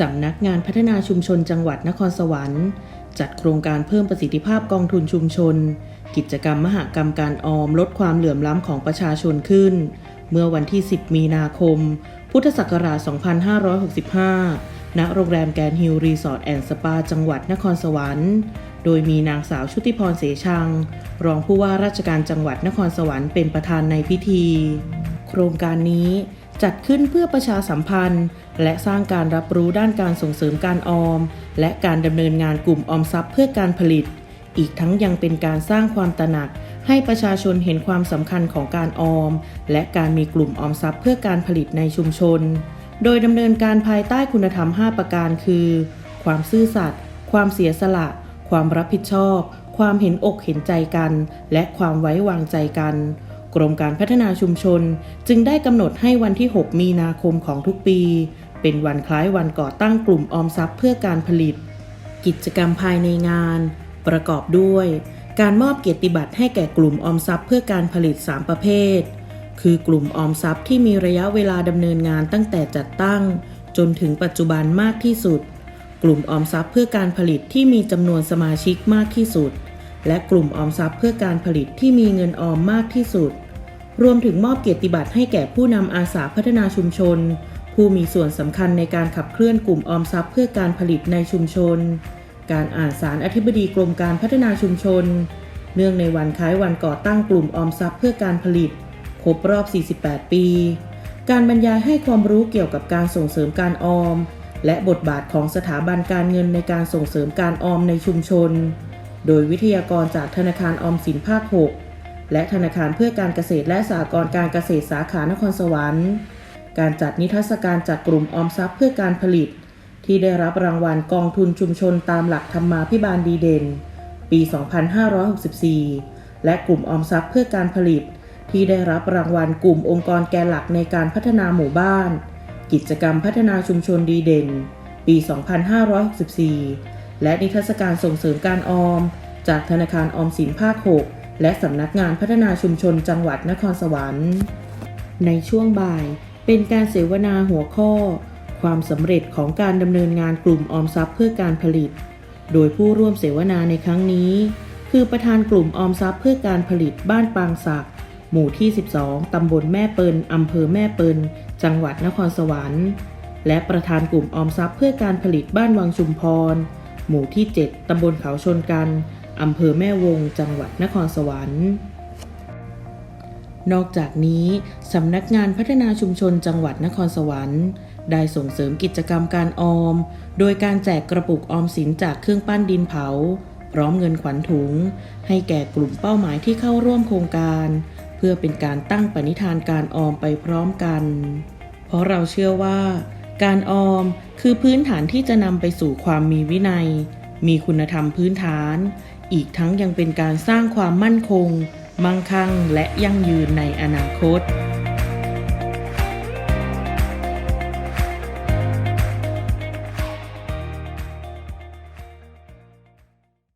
สำนักงานพัฒนาชุมชนจังหวัดนครสวรรค์ จัดโครงการเพิ่มประสิทธิภาพกองทุนชุมชน กิจกรรมมหกรรมการออมลดความเหลื่อมล้ำของประชาชนขึ้น เมื่อวันที่ 10 มีนาคม พุทธศักราช 2565 ณ โรงแรมแกรนฮิลล์รีสอร์ทแอนด์สปาจังหวัดนครสวรรค์ โดยมีนางสาวชุติพรเสชัง รองผู้ว่าราชการจังหวัดนครสวรรค์เป็นประธานในพิธี โครงการนี้ จัดขึ้นเพื่อประชาสัมพันธ์ และสร้างการรับรู้ด้านการส่งเสริมการออม และการดำเนินงานกลุ่มออมทรัพย์เพื่อการผลิต อีกทั้งยังเป็นการสร้างความตระหนัก ให้ประชาชนเห็นความสำคัญของการออม และการมีกลุ่มออมทรัพย์เพื่อการผลิตในชุมชน โดยดำเนินการภายใต้คุณธรรม 5 ประการคือ ความซื่อสัตย์ ความเสียสละ ความรับผิดชอบ ความเห็นอกเห็นใจกัน และความไว้วางใจกัน กรมการพัฒนาชุมชนจึงได้กำหนดให้วันที่ 6 มีนาคมของทุกปี เป็นวันคล้ายวันก่อตั้งกลุ่มออมทรัพย์เพื่อการผลิต กิจกรรมภายในงาน ประกอบด้วย การมอบเกียรติบัตรให้แก่กลุ่มออมทรัพย์เพื่อการผลิต 3 ประเภท คือกลุ่มออมทรัพย์ที่มีระยะเวลาดำเนินงานตั้งแต่จัดตั้ง จนถึงปัจจุบันมากที่สุด กลุ่มออมทรัพย์เพื่อการผลิตที่มีจำนวนสมาชิกมากที่สุด และกลุ่มออมทรัพย์เพื่อการผลิตที่มีเงินออมมากที่สุด รวมถึงมอบเกียรติบัตรให้แก่ผู้นำอาสาพัฒนาชุมชน ผู้มีส่วนสำคัญในการขับเคลื่อนกลุ่มออมทรัพย์เพื่อการผลิตในชุมชน การอ่านสารอธิบดีกรมการพัฒนาชุมชน เนื่องในวันคล้ายวันก่อตั้งกลุ่มออมทรัพย์เพื่อการผลิต ครบรอบ 48 ปี การบรรยายให้ความรู้เกี่ยวกับการส่งเสริมการออม และบทบาทของสถาบันการเงินในการส่งเสริมการออมในชุมชน โดยวิทยากรจากธนาคารออมสินภาค 6 และธนาคารเพื่อการเกษตรและสหกรณ์การเกษตรสาขานครสวรรค์ การจัดนิทรรศการจากกลุ่มออมทรัพย์เพื่อการผลิต ที่ได้รับรางวัลกองทุนชุมชนตามหลักธรรมาภิบาลดีเด่น ปี 2564 และกลุ่มออมทรัพย์เพื่อการผลิต ที่ได้รับรางวัลกลุ่มองค์กรแกนหลักในการพัฒนาหมู่บ้าน กิจกรรมพัฒนาชุมชนดีเด่น ปี 2564 และนิทรรศการส่งเสริมการออม จากธนาคารออมสินภาค 6 และสำนักงานพัฒนาชุมชนจังหวัดนครสวรรค์ ในช่วงบ่ายเป็นการเสวนาหัวข้อ ความสำเร็จของการดำเนินงานกลุ่มออมทรัพย์เพื่อการผลิต โดยผู้ร่วมเสวนาในครั้งนี้ คือประธานกลุ่มออมทรัพย์เพื่อการผลิตบ้านปางศักดิ์หมู่ที่ 12 ตำบลแม่เปิลอำเภอแม่เปิลจังหวัดนครสวรรค์ และประธานกลุ่มออมทรัพย์เพื่อการผลิตบ้านวังชุมพร หมู่ที่ 7 ตำบลเขาชนกัน อำเภอแม่วง จังหวัดนครสวรรค์ นอกจากนี้ สำนักงานพัฒนาชุมชนจังหวัดนครสวรรค์ ได้ส่งเสริมกิจกรรมการออม โดยการแจกกระปุกออมสินจากเครื่องปั้นดินเผา พร้อมเงินขวัญถุง ให้แก่กลุ่มเป้าหมายที่เข้าร่วมโครงการ เพื่อเป็นการตั้งปณิธานการออมไปพร้อมกัน เพราะเราเชื่อว่า การออมคือพื้นฐานที่จะนำไปสู่ความมีวินัย มีคุณธรรมพื้นฐาน อีกทั้งยังเป็นการสร้างความมั่นคง มั่งคั่ง และยั่งยืนในอนาคต